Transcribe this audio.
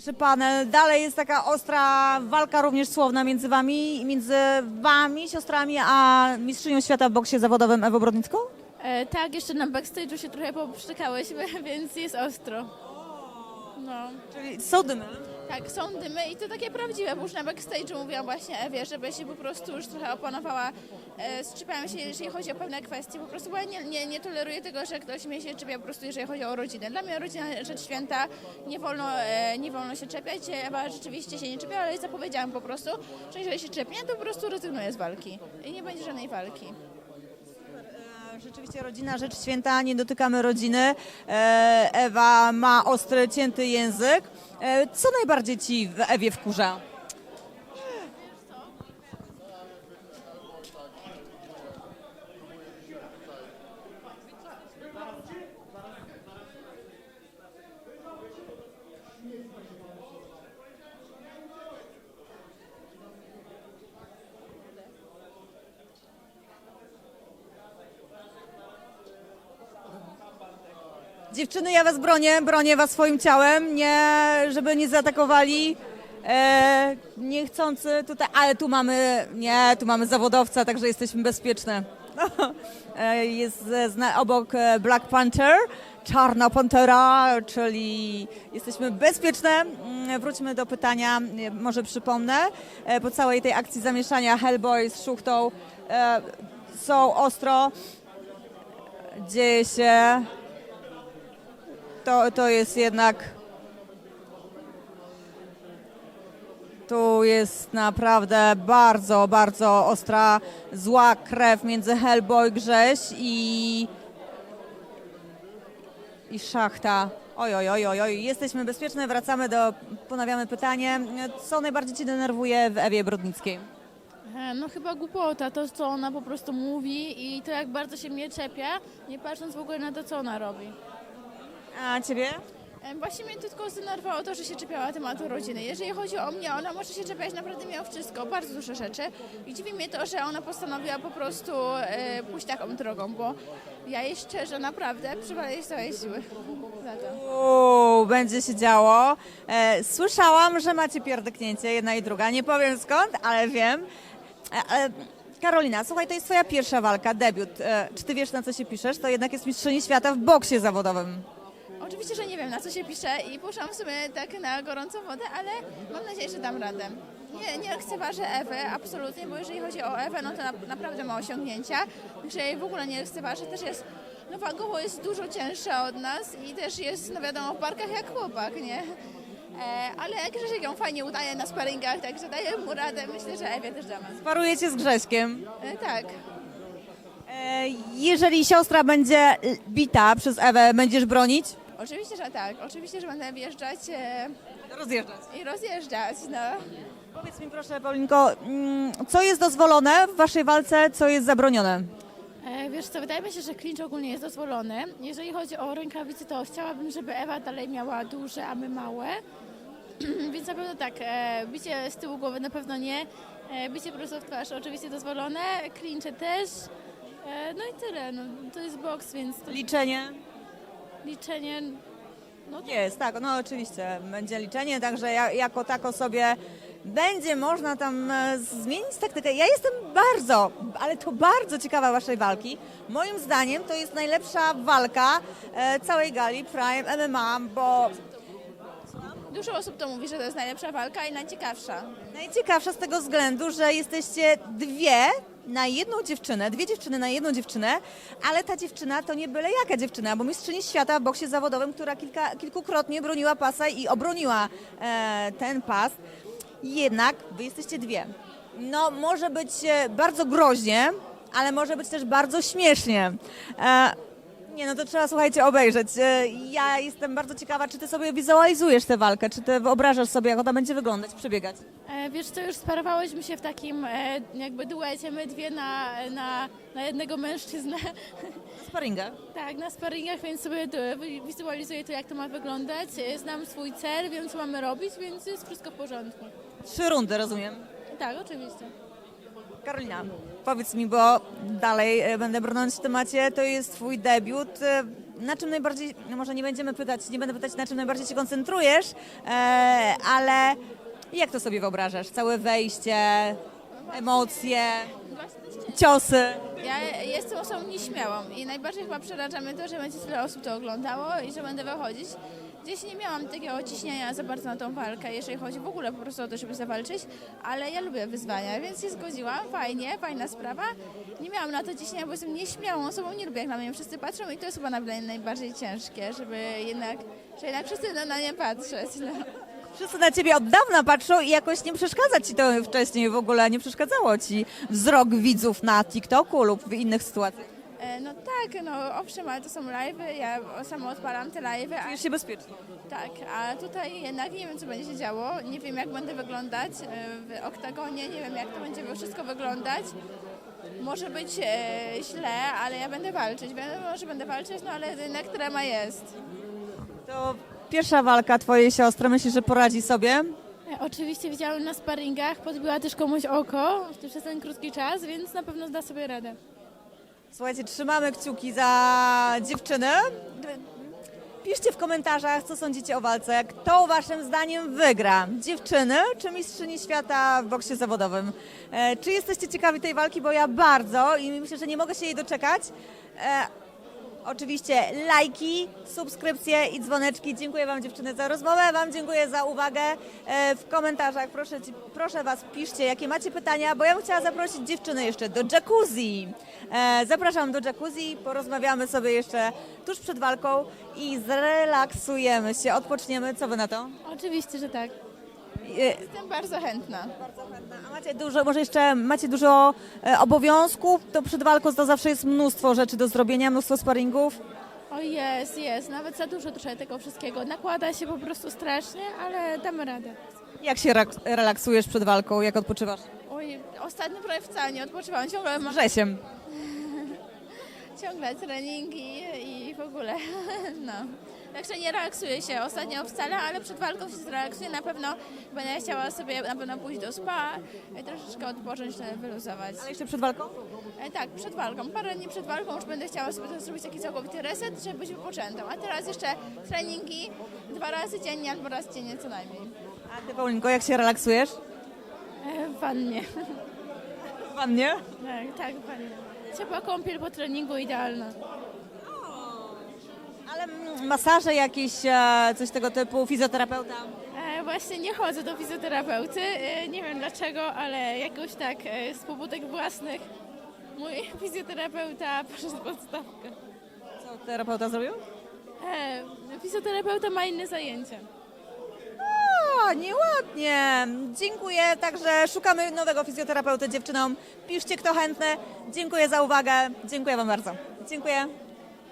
Jeszcze panel. Dalej jest taka ostra walka również słowna między wami, między wami, siostrami, a mistrzynią świata w boksie zawodowym Ewą Brodnicką? E, tak, jeszcze na backstage'u się trochę poprztykałyśmy, więc jest ostro. No. Czyli są dymy. Tak, są dymy i to takie prawdziwe, bo już na backstage'u mówiłam właśnie Ewie, żeby się po prostu już trochę opanowała, e, strzypałem się, jeżeli chodzi o pewne kwestie, po prostu bo ja nie, nie, nie toleruję tego, że ktoś mnie się czepia po prostu, jeżeli chodzi o rodzinę. Dla mnie rodzina rzecz święta, nie wolno, e, nie wolno się czepiać, Ewa rzeczywiście się nie czepia, ale zapowiedziałam po prostu, że jeżeli się czepnie, to po prostu rezygnuję z walki i nie będzie żadnej walki. Rzeczywiście rodzina, rzecz święta, nie dotykamy rodziny. E, Ewa ma ostry, cięty język. E, Co najbardziej ci w Ewie wkurza? Dziewczyny, ja was bronię, bronię was swoim ciałem, nie, żeby nie zaatakowali e, niechcący tutaj, ale tu mamy, nie, tu mamy zawodowca, także jesteśmy bezpieczne. E, Jest obok e, Black Panther, Czarna Pantera, czyli jesteśmy bezpieczne. Mm, Wróćmy do pytania, e, może przypomnę. E, Po całej tej akcji zamieszania Hellboy z Szuchtą e, są ostro, dzieje się to, to jest jednak. Tu jest naprawdę bardzo, bardzo ostra, zła krew między Hellboy Grześ i. i szachta. Oj, oj, oj, oj, oj. Jesteśmy bezpieczne, wracamy do. Ponawiamy pytanie. Co najbardziej Cię denerwuje w Ewie Brodnickiej? E, No chyba głupota, to co ona po prostu mówi i to jak bardzo się mnie czepia, nie patrząc w ogóle na to, co ona robi. A Ciebie? E, Właśnie mnie tylko zdenerwowało to, że się czepiała tematu rodziny. Jeżeli chodzi o mnie, ona może się czepiać naprawdę miała wszystko, bardzo dużo rzeczy. I dziwi mnie to, że ona postanowiła po prostu e, pójść taką drogą, bo ja jej szczerze naprawdę z całej siły za to. Uuu, będzie się działo. E, słyszałam, że macie pierdyknięcie, jedna i druga. Nie powiem skąd, ale wiem. E, e, Karolina, słuchaj, to jest twoja pierwsza walka, debiut. E, czy ty wiesz, na co się piszesz? To jednak jest mistrzyni świata w boksie zawodowym. Oczywiście, że nie wiem na co się pisze i puszczam w sumie tak na gorącą wodę, ale mam nadzieję, że dam radę. Nie, nie lekceważę Ewy, absolutnie, bo jeżeli chodzi o Ewę, no to na, naprawdę ma osiągnięcia. Także jej w ogóle nie lekceważę. Też jest, no wagowo jest dużo cięższa od nas i też jest, no wiadomo, w parkach jak chłopak, nie? E, ale Grzesiek ją fajnie udaje na sparingach, także daję mu radę. Myślę, że Ewie też damy. Parujecie z Grześkiem. E, tak. E, jeżeli siostra będzie bita przez Ewę, będziesz bronić? Oczywiście, że tak. Oczywiście, że będę wjeżdżać e, Rozjeżdżać. i rozjeżdżać, no. Powiedz mi proszę, Paulinko, mm, co jest dozwolone w waszej walce, co jest zabronione? E, Wiesz co, wydaje mi się, że clinch ogólnie jest dozwolony. Jeżeli chodzi o rękawice, to chciałabym, żeby Ewa dalej miała duże, a my małe. Więc na pewno tak, e, bicie z tyłu głowy na pewno nie. E, bicie prosto w twarz oczywiście dozwolone, clinche też. E, no i tyle, no, to jest boks, więc to Liczenie? Liczenie... No, Jest, tak, no oczywiście będzie liczenie, także ja, jako tako sobie będzie można tam e, zmienić taktykę. Ja jestem bardzo, ale to bardzo ciekawa waszej walki. Moim zdaniem to jest najlepsza walka e, całej gali Prime MMA, bo dużo osób to mówi, że to jest najlepsza walka i najciekawsza. najciekawsza z tego względu, że jesteście dwie na jedną dziewczynę, dwie dziewczyny na jedną dziewczynę, ale ta dziewczyna to nie byle jaka dziewczyna, bo mistrzyni świata w boksie zawodowym, która kilka, kilkukrotnie broniła pasa i obroniła e, ten pas. Jednak wy jesteście dwie. No, może być e, bardzo groźnie, ale może być też bardzo śmiesznie. E, nie, no to trzeba, słuchajcie, obejrzeć. E, Ja jestem bardzo ciekawa, czy ty sobie wizualizujesz tę walkę, czy ty wyobrażasz sobie, jak ona będzie wyglądać, przebiegać. E, Wiesz co, już sparowałyśmy się w takim e, jakby duecie, my dwie na, na, na jednego mężczyznę. Sparinga. Tak, na sparingach, więc sobie wizualizuję to, jak to ma wyglądać. E, Znam swój cel, wiem, co mamy robić, więc jest wszystko w porządku. Trzy rundy, rozumiem. Tak, oczywiście. Karolina, powiedz mi, bo dalej e, będę brnąć w temacie, to jest twój debiut. e, na czym najbardziej, no może nie będziemy pytać, nie będę pytać, na czym najbardziej się koncentrujesz, e, ale jak to sobie wyobrażasz? Całe wejście, emocje, ciosy. Ja jestem osobą nieśmiałą i najbardziej chyba przeraża mnie to, że będzie tyle osób to oglądało i że będę wychodzić. Gdzieś nie miałam takiego ciśnienia za bardzo na tą walkę, jeżeli chodzi w ogóle po prostu o to, żeby zawalczyć, ale ja lubię wyzwania, więc się zgodziłam, fajnie, fajna sprawa. Nie miałam na to ciśnienia, bo jestem nieśmiałą osobą, nie lubię jak na mnie wszyscy patrzą i to jest chyba najbardziej ciężkie, żeby jednak, że jednak wszyscy na nie patrzeć. No. Wszyscy na ciebie od dawna patrzą i jakoś nie przeszkadza ci to wcześniej w ogóle, nie przeszkadzało ci wzrok widzów na TikToku lub w innych sytuacjach. E, No tak, no owszem, ale to są live'y, ja sama odpalam te live'y, a Czujesz się bezpiecznie. Tak, a tutaj jednak nie wiem, co będzie się działo. Nie wiem, jak będę wyglądać e, w oktagonie, nie wiem, jak to będzie wszystko wyglądać. Może być e, źle, ale ja będę walczyć. Wiadomo, że będę walczyć, no ale jednak trema jest. To pierwsza walka twojej siostry, myślisz, że poradzi sobie? E, Oczywiście widziałam na sparingach, podbiła też komuś oko przez ten krótki czas, więc na pewno zda sobie radę. Słuchajcie, trzymamy kciuki za dziewczynę. Piszcie w komentarzach, co sądzicie o walce. Kto waszym zdaniem wygra? Dziewczyny czy mistrzyni świata w boksie zawodowym? E, czy jesteście ciekawi tej walki? Bo ja bardzo i myślę, że nie mogę się jej doczekać. E, Oczywiście lajki, subskrypcje i dzwoneczki. Dziękuję Wam dziewczyny za rozmowę, Wam dziękuję za uwagę. E, W komentarzach proszę, proszę Was piszcie, jakie macie pytania, bo ja bym chciała zaprosić dziewczyny jeszcze do jacuzzi. E, Zapraszam do jacuzzi, porozmawiamy sobie jeszcze tuż przed walką i zrelaksujemy się, odpoczniemy. Co Wy na to? Oczywiście, że tak. Jestem bardzo chętna. A macie dużo, może jeszcze macie dużo e, obowiązków, to przed walką to zawsze jest mnóstwo rzeczy do zrobienia, mnóstwo sparingów. O jest, jest, nawet za dużo trochę tego wszystkiego. Nakłada się po prostu strasznie, ale damy radę. Jak się rak- relaksujesz przed walką, jak odpoczywasz? Oj, ostatnio prawie wcale nie odpoczywałam, ciągle mam Grzesiem. ciągle treningi i w ogóle, no. Także nie relaksuję się ostatnio wcale, ale przed walką się zrelaksuję. Na pewno będę chciała sobie na pewno pójść do spa, e, troszeczkę odpocząć, e, wyluzować. Ale jeszcze przed walką? E, Tak, przed walką. Parę dni przed walką już będę chciała sobie to zrobić taki całkowity reset, żeby być wypoczętą. A teraz jeszcze treningi dwa razy dziennie albo raz dziennie co najmniej. A ty, Paulinko, jak się relaksujesz? E, wannie. Tak, tak, wannie. Ciepła kąpiel po treningu idealna. Ale mm, masaże jakieś, e, coś tego typu, fizjoterapeuta? E, Właśnie nie chodzę do fizjoterapeuty. E, Nie wiem dlaczego, ale jakoś tak z pobudek własnych mój fizjoterapeuta poszedł w odstawkę. Co terapeuta zrobił? Fizjoterapeuta ma inne zajęcia. O, nieładnie. Dziękuję, także szukamy nowego fizjoterapeuty dziewczynom. Piszcie kto chętny. Dziękuję za uwagę. Dziękuję Wam bardzo. Dziękuję.